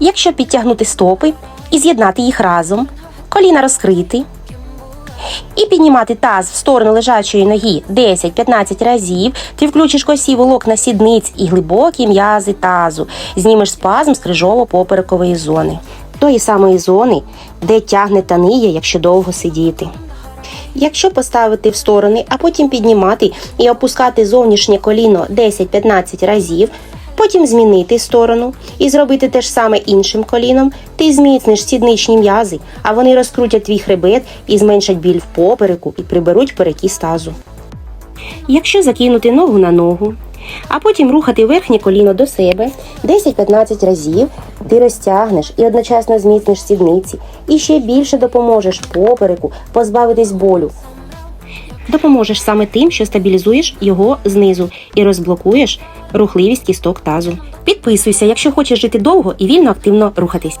Якщо підтягнути стопи і з'єднати їх разом, коліна розкрити, і піднімати таз в сторону лежачої ноги 10-15 разів, ти включиш косі волокна сідниць і глибокі м'язи тазу, знімеш спазм з крижово-поперекової зони, тої самої зони, де тягне та ниє, якщо довго сидіти. Якщо поставити в сторони, а потім піднімати і опускати зовнішнє коліно 10-15 разів, потім змінити сторону і зробити те ж саме іншим коліном, ти зміцниш сідничні м'язи, а вони розкрутять твій хребет і зменшать біль в попереку і приберуть перекіс тазу. Якщо закинути ногу на ногу, а потім рухати верхнє коліно до себе 10-15 разів, ти розтягнеш і одночасно зміцниш сідниці, і ще більше допоможеш попереку позбавитись болю. Допоможеш саме тим, що стабілізуєш його знизу і розблокуєш рухливість кісток тазу. Підписуйся, якщо хочеш жити довго і вільно активно рухатись.